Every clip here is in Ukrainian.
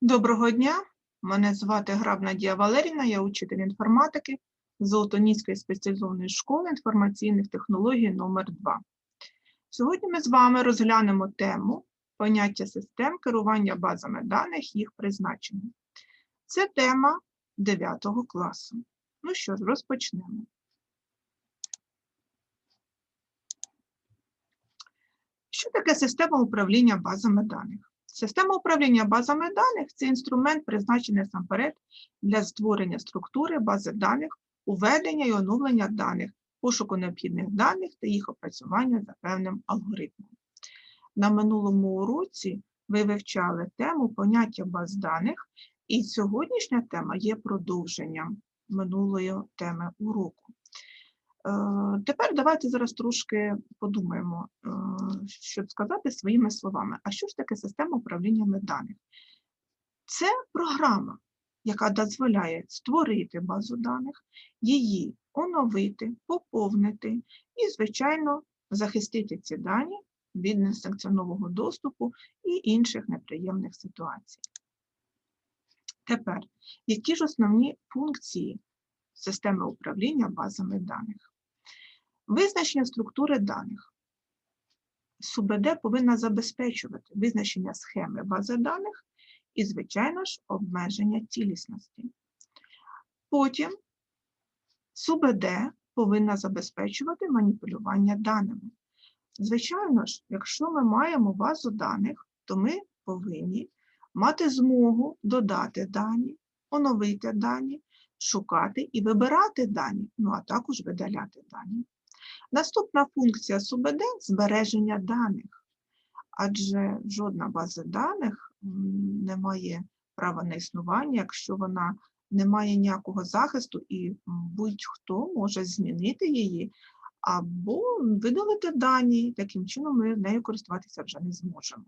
Доброго дня, мене звати Граб Надія Валеріна, я учитель інформатики Золотоніської спеціалізованої школи інформаційних технологій номер 2 Сьогодні ми з вами розглянемо тему поняття систем керування базами даних, їх призначення. Це тема 9 класу. Ну що ж, розпочнемо. Що таке система управління базами даних? Система управління базами даних це інструмент, призначений насамперед для створення структури бази даних, уведення і оновлення даних, пошуку необхідних даних та їх опрацювання за певним алгоритмом. На минулому уроці ви вивчали тему поняття баз даних, і сьогоднішня тема є продовженням минулої теми уроку. Е, Тепер давайте зараз трошки подумаємо, е, щоб сказати своїми словами, а що ж таке система управління даних? Це програма, яка дозволяє створити базу даних, її оновити, поповнити і, звичайно, захистити ці дані від несанкціонового доступу і інших неприємних ситуацій. Тепер, які ж основні функції системи управління базами даних? Визначення структури даних. СУБД повинна забезпечувати визначення схеми бази даних і, звичайно ж, обмеження цілісності. Потім СУБД повинна забезпечувати маніпулювання даними. Звичайно ж, якщо ми маємо базу даних, то ми повинні мати змогу додати дані, оновити дані, шукати і вибирати дані, ну а також видаляти дані. Наступна функція СУБД збереження даних, адже жодна база даних не має права на існування, якщо вона не має ніякого захисту і будь-хто може змінити її або видалити дані, таким чином ми нею користуватися вже не зможемо.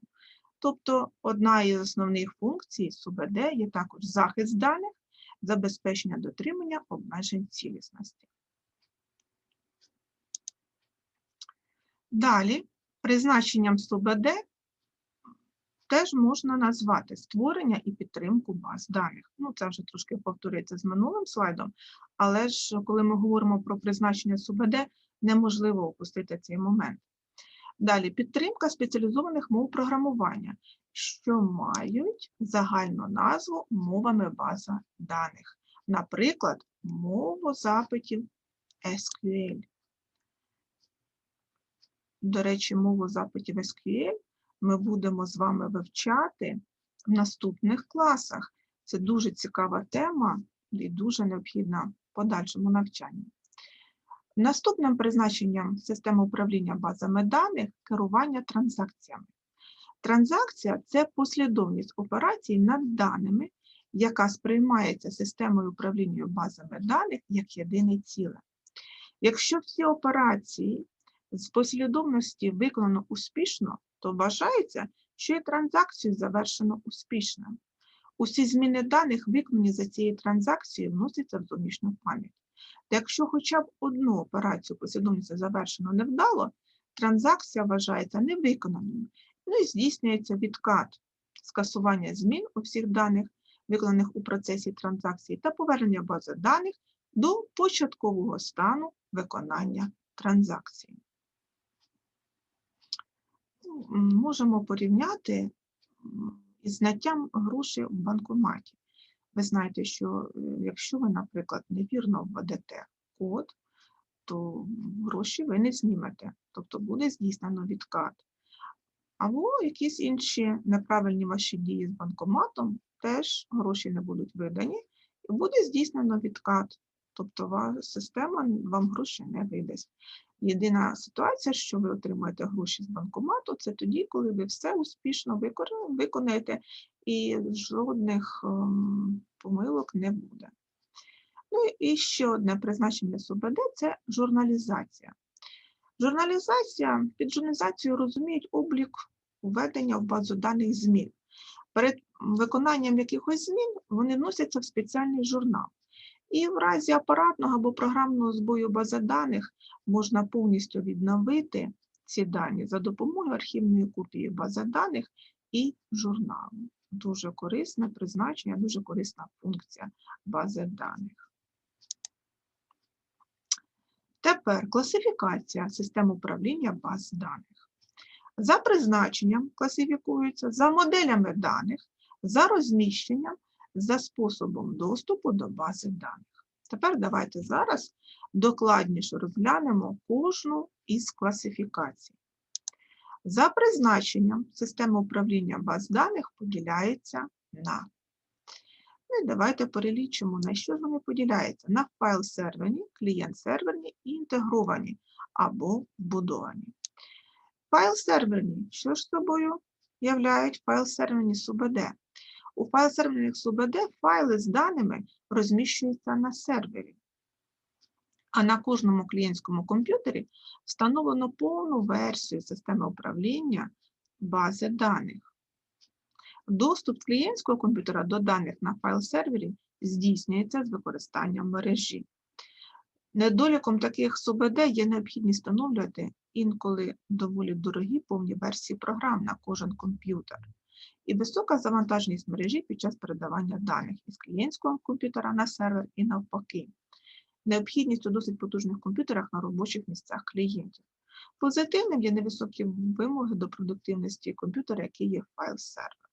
Тобто одна із основних функцій СУБД є також захист даних, забезпечення дотримання обмежень цілісності. Далі, призначенням СУБД теж можна назвати створення і підтримку баз даних. Ну, це вже трошки повторюється з минулим слайдом, але ж коли ми говоримо про призначення СУБД, неможливо опустити цей момент. Далі, підтримка спеціалізованих мов програмування, що мають загальну назву мовами база даних. Наприклад, мову запитів SQL. До речі, мову запитів SQL ми будемо з вами вивчати в наступних класах. Це дуже цікава тема і дуже необхідна в подальшому навчанні. Наступним призначенням системи управління базами даних керування транзакціями. Транзакція це послідовність операцій над даними, яка сприймається системою управління базами даних як єдине ціле. Якщо всі операції з послідовності виконано успішно, то вважається, що і транзакцію завершено успішно. Усі зміни даних, виконані за цією транзакцією, вносяться в зовнішню пам'ять. Та якщо хоча б одну операцію послідовності завершено невдало, транзакція вважається невиконаною, ну і здійснюється відкат скасування змін у всіх даних, виконаних у процесі транзакції, та повернення бази даних до початкового стану виконання транзакції можемо порівняти із зняттям грошей в банкоматі. Ви знаєте, що е, якщо ви, наприклад, невірно введете код, то гроші ви не знімете, тобто буде здійснено відкат. Або якісь інші неправильні ваші дії з банкоматом, теж гроші не будуть видані, і буде здійснено відкат. Тобто система вам гроші не видасть. Єдина ситуація, що ви отримуєте гроші з банкомату, це тоді, коли ви все успішно виконаєте і жодних ем, помилок не буде. Ну і ще одне призначення СУБД це журналізація. Журналізація, під журналізацією розуміють облік введення в базу даних змін. Перед виконанням якихось змін вони вносяться в спеціальний журнал. І в разі апаратного або програмного збою бази даних можна повністю відновити ці дані за допомогою архівної копії бази даних і журналу. Дуже корисне призначення, дуже корисна функція бази даних. Тепер класифікація систем управління баз даних. За призначенням класифікуються за моделями даних, за розміщенням, за способом доступу до бази даних. Тепер давайте зараз докладніше розглянемо кожну із класифікацій. За призначенням система управління баз даних поділяється на. Ну і давайте перелічимо, на що ж вони поділяються. На файл-серверні, клієнт-серверні і інтегровані або вбудовані. Файл-серверні, що ж собою являють файл-серверні СУБД? У файл-серверних СУБД файли з даними розміщуються на сервері а на кожному клієнтському комп'ютері встановлено повну версію системи управління бази даних. Доступ клієнтського комп'ютера до даних на файл-сервері здійснюється з використанням мережі. Недоліком таких СУБД є необхідність встановлювати інколи доволі дорогі повні версії програм на кожен комп'ютер і висока завантаженість мережі під час передавання даних із клієнтського комп'ютера на сервер і навпаки необхідність у досить потужних комп'ютерах на робочих місцях клієнтів. Позитивним є невисокі вимоги до продуктивності комп'ютера, який є файл-сервер.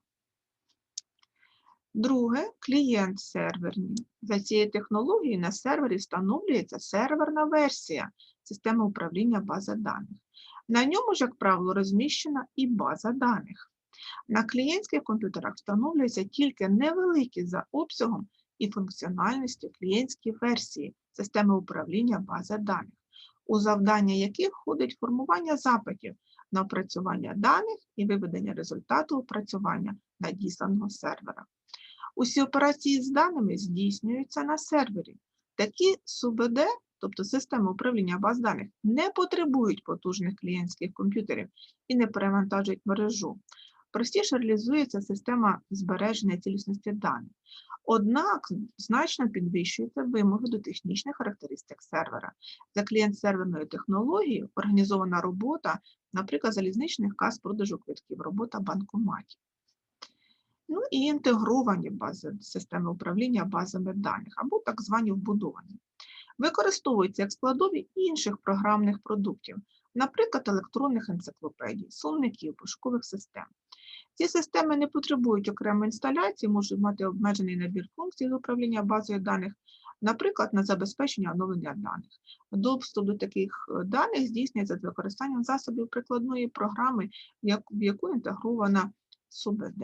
Друге, клієнт серверний. За цією технологією на сервері встановлюється серверна версія системи управління бази даних. На ньому ж, як правило, розміщена і база даних. На клієнтських комп'ютерах встановлюються тільки невеликі за обсягом і функціональністю клієнтські версії системи управління бази даних, у завдання яких входить формування запитів на опрацювання даних і виведення результату опрацювання надісланого сервера. Усі операції з даними здійснюються на сервері. Такі СУБД, тобто системи управління баз даних, не потребують потужних клієнтських комп'ютерів і не перевантажують мережу. Простіше реалізується система збереження цілісності даних. Однак значно підвищуються вимоги до технічних характеристик сервера. За клієнт-серверною технологією організована робота, наприклад, залізничних каз продажу квитків, робота банкоматів. Ну і інтегровані бази системи управління базами даних або так звані вбудовані. Використовуються як складові інших програмних продуктів, наприклад, електронних енциклопедій, сумників, пошукових систем. Ці системи не потребують окремої інсталяції, можуть мати обмежений набір функцій з управління базою даних, наприклад, на забезпечення оновлення даних. Доступ до таких е, даних здійснюється з використанням засобів прикладної програми, в яку інтегрована СУБД.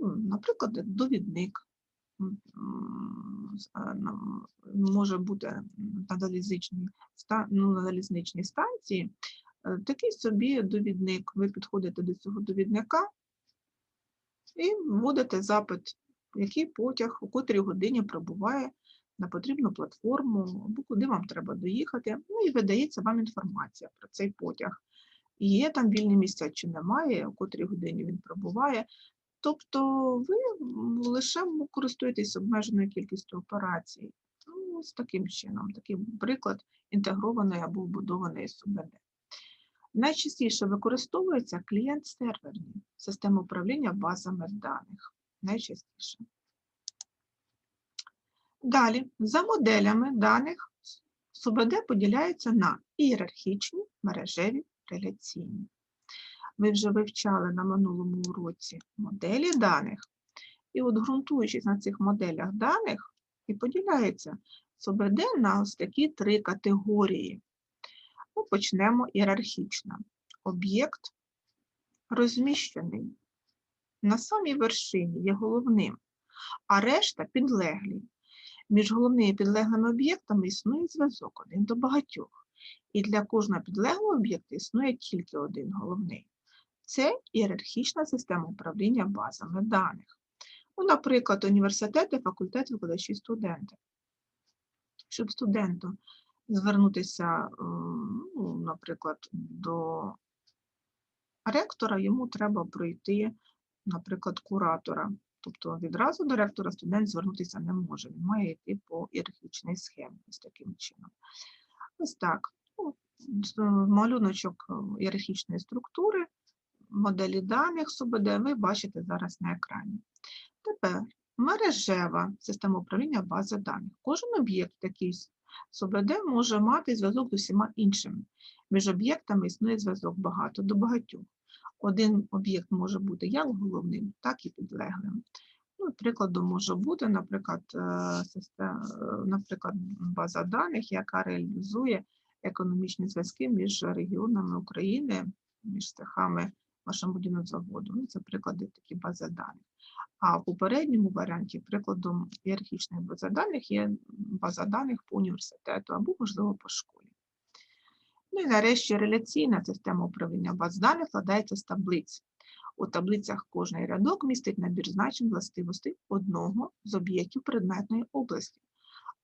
Ну, Наприклад, довідник е, може бути на залізничній, ну, станції, такий собі довідник. Ви підходите до цього довідника і вводите запит, який потяг, у котрій годині прибуває на потрібну платформу, або куди вам треба доїхати. Ну і видається вам інформація про цей потяг. Є там вільні місця чи немає, у котрій годині він прибуває. Тобто ви лише користуєтесь обмеженою кількістю операцій. Ну, з таким чином, такий приклад інтегрованої або вбудованої СУБД. Найчастіше використовується клієнт-серверні системи управління базами даних. Найчастіше. Далі, за моделями даних СУБД поділяються на ієрархічні, мережеві, реляційні. Ми вже вивчали на минулому уроці моделі даних. І от ґрунтуючись на цих моделях даних, і поділяється СУБД на ось такі три категорії. Ну, почнемо ієрархічно. Об'єкт розміщений на самій вершині є головним, а решта підлеглі. Між головними і підлеглими об'єктами існує зв'язок один до багатьох. І для кожного підлеглого об'єкта існує тільки один головний. Це ієрархічна система управління базами даних. Ну, Наприклад, університети, факультети, викладачі, студенти. Щоб студенту звернутися, е, ну, наприклад, до ректора, йому треба пройти, наприклад, куратора. Тобто відразу до ректора студент звернутися не може, він має йти по ієрархічній схемі ось таким чином. Ось так. Ну, Малюночок ієрархічної структури моделі даних СУБД ви бачите зараз на екрані. Тепер мережева система управління бази даних. Кожен об'єкт с- СУБД може мати зв'язок з усіма іншими. Між об'єктами існує зв'язок багато до багатьох. Один об'єкт може бути як головним, так і підлеглим. Ну, прикладом може бути, наприклад, е, систем- е, наприклад, база даних, яка реалізує економічні зв'язки між регіонами України, між цехами машинобудівного заводу. Ну, це приклади такі бази даних. А в попередньому варіанті прикладом ієрархічної бази даних є база даних по університету або, можливо, по школі. Ну і нарешті реляційна система управління баз даних складається з таблиць. У таблицях кожний рядок містить набір значень властивостей одного з об'єктів предметної області,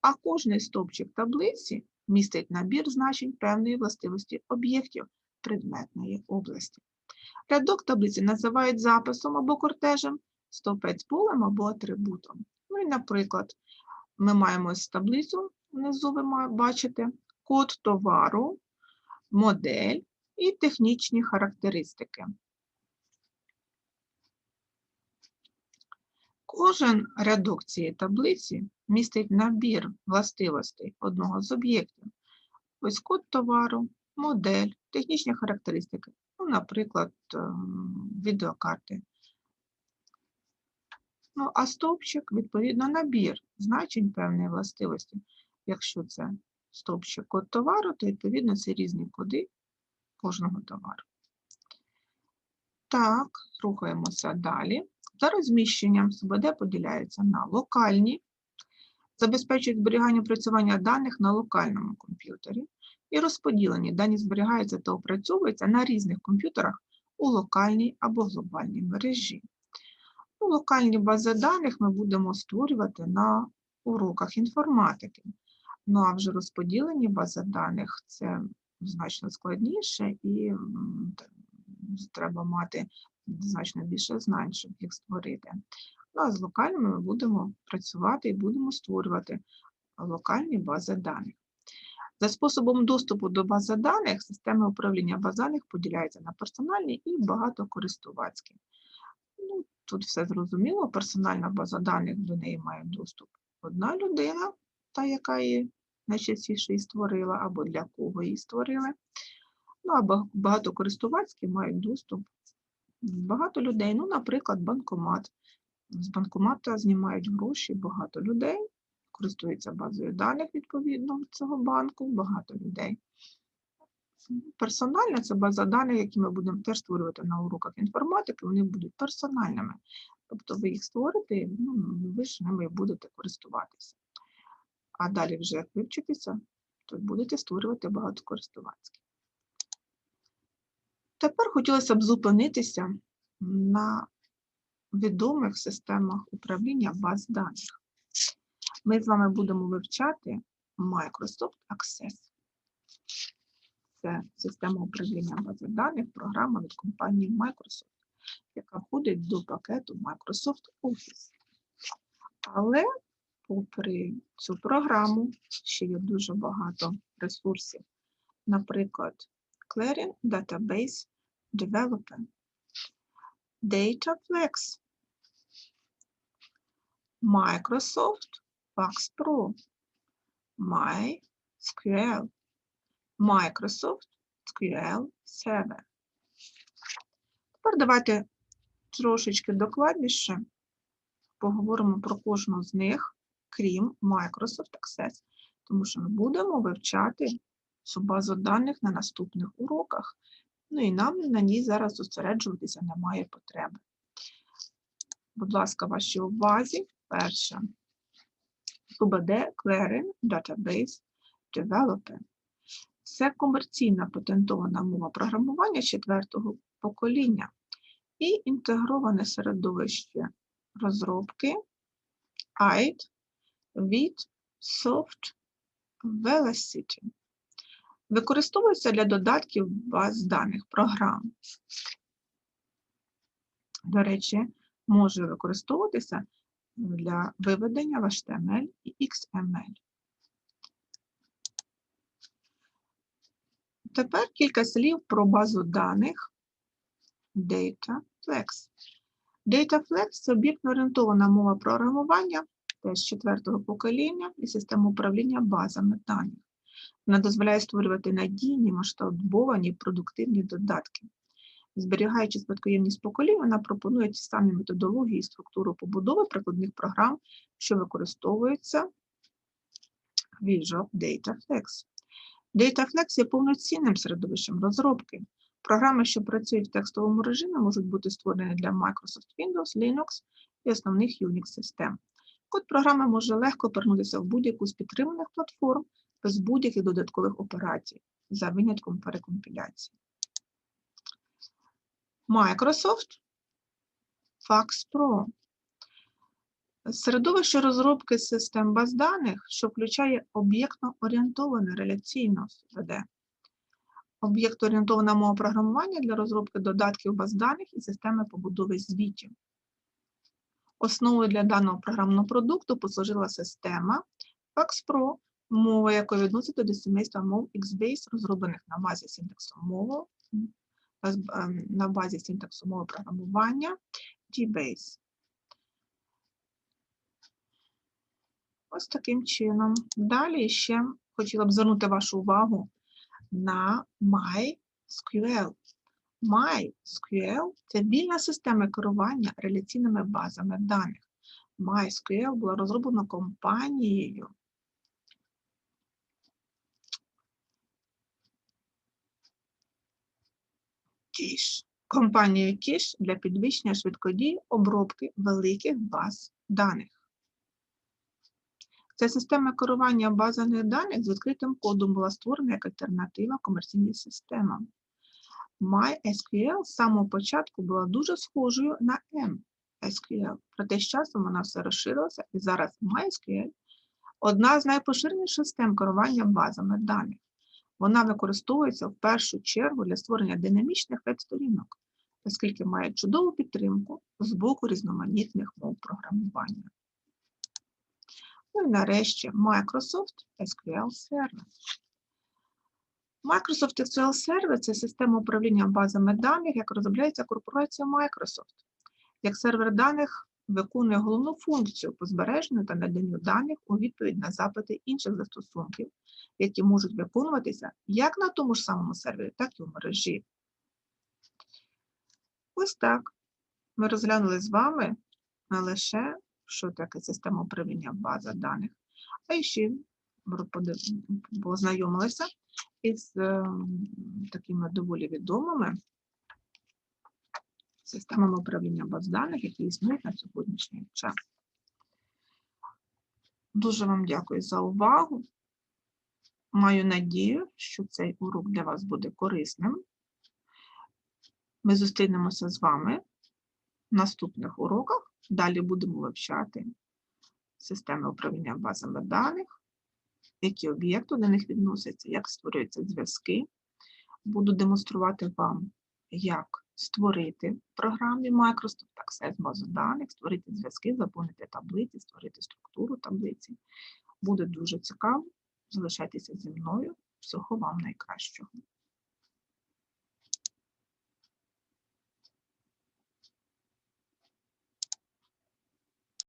а кожний стовпчик таблиці містить набір значень певної властивості об'єктів предметної області. Рядок таблиці називають записом або кортежем, стовпець полем або атрибутом. Ну і, наприклад, ми маємо ось таблицю, внизу ви бачите, код товару, модель і технічні характеристики. Кожен рядок цієї таблиці містить набір властивостей одного з об'єктів. Ось код товару, модель, технічні характеристики, ну, наприклад, ем, відеокарти. Ну, а стовпчик, відповідно, набір значень певної властивості. Якщо це стовпчик код товару, то відповідно це різні коди кожного товару. Так, рухаємося далі. За розміщенням СУБД поділяється на локальні, забезпечують зберігання опрацювання даних на локальному комп'ютері, і розподілені дані зберігаються та опрацьовуються на різних комп'ютерах у локальній або глобальній мережі. Ну, локальні бази даних ми будемо створювати на уроках інформатики. Ну а вже розподілені бази даних це значно складніше і треба мати значно більше знань, щоб їх створити. Ну, а з локальними ми будемо працювати і будемо створювати локальні бази даних. За способом доступу до бази даних системи управління баз даних поділяються на персональні і багатокористувацькі. Ну, тут все зрозуміло. Персональна база даних до неї має доступ одна людина, та яка її найчастіше і створила, або для кого її створили. Ну, а ба- багатокористувацькі мають доступ багато людей. Ну, наприклад, банкомат. З банкомата знімають гроші багато людей, користуються базою даних відповідно цього банку, багато людей. Персональна це база даних, які ми будемо теж створювати на уроках інформатики, вони будуть персональними. Тобто ви їх створите, ну, ви ж ними будете користуватися. А далі вже як вивчитеся, то будете створювати багатокористувацькі. Тепер хотілося б зупинитися на відомих системах управління баз даних. Ми з вами будемо вивчати Microsoft Access. Це система управління бази даних, програма від компанії Microsoft, яка входить до пакету Microsoft Office. Але попри цю програму ще є дуже багато ресурсів. Наприклад, Clearing Database Developer, DataFlex, Microsoft Fax Pro, MySQL, Microsoft SQL Server. Тепер давайте трошечки докладніше поговоримо про кожну з них, крім Microsoft Access, тому що ми будемо вивчати цю базу даних на наступних уроках. Ну і нам на ній зараз зосереджуватися немає потреби. Будь ласка, вашій увазі. Перше. UBD Clearing Database Developer. Це комерційна патентована мова програмування четвертого покоління і інтегроване середовище розробки AID від Soft Velocity. Використовується для додатків баз даних програм. До речі, може використовуватися для виведення в HTML і XML. Тепер кілька слів про базу даних DataFlex. DataFlex – це об'єктно-орієнтована мова програмування, теж четвертого покоління і система управління базами даних. Вона дозволяє створювати надійні, масштабовані продуктивні додатки. Зберігаючи спадкоємність поколінь, вона пропонує ті самі методології і структуру побудови прикладних програм, що використовуються в Visual DataFlex. DataFlex є повноцінним середовищем розробки. Програми, що працюють в текстовому режимі, можуть бути створені для Microsoft Windows, Linux і основних Unix-систем. Код програми може легко повернутися в будь-яку з підтриманих платформ без будь-яких додаткових операцій, за винятком перекомпіляції. Microsoft Fax Pro. Середовище розробки систем баз даних, що включає об'єктно-орієнтоване реляційно СВД. Об'єкт-орієнтована мова програмування для розробки додатків баз даних і системи побудови звітів. Основою для даного програмного продукту послужила система FaxPro, мова якої відноситься до сімейства мов XBase, розроблених на базі синтаксу мови, ем, на базі синтаксу мови програмування GBase. Ось таким чином. Далі ще хотіла б звернути вашу увагу на MySQL. MySQL – це вільна система керування реляційними базами даних. MySQL була розроблена компанією Kish. Компанією Kish для підвищення швидкодії обробки великих баз даних. Ця система керування базами даних з відкритим кодом була створена як альтернатива комерційним системам. MySQL з самого початку була дуже схожою на MSQL, проте з часом вона все розширилася, і зараз MySQL одна з найпоширеніших систем керування базами даних. Вона використовується в першу чергу для створення динамічних веб-сторінок, оскільки має чудову підтримку з боку різноманітних мов програмування. Ну і нарешті Microsoft SQL Server. Microsoft SQL Server – це система управління базами даних, яка розробляється корпорацією Microsoft. Як сервер даних виконує головну функцію по збереженню та наданню даних у відповідь на запити інших застосунків, які можуть виконуватися як на тому ж самому сервері, так і в мережі. Ось так. Ми розглянули з вами не лише що таке система управління база даних, а ще познайомилися із е, такими доволі відомими системами управління баз даних, які існують на сьогоднішній час. Дуже вам дякую за увагу. Маю надію, що цей урок для вас буде корисним. Ми зустрінемося з вами в наступних уроках. Далі будемо вивчати системи управління базами даних, які об'єкти до них відносяться, як створюються зв'язки. Буду демонструвати вам, як створити в програмі Microsoft Access базу даних, створити зв'язки, заповнити таблиці, створити структуру таблиці. Буде дуже цікаво. Залишайтеся зі мною. Всього вам найкращого.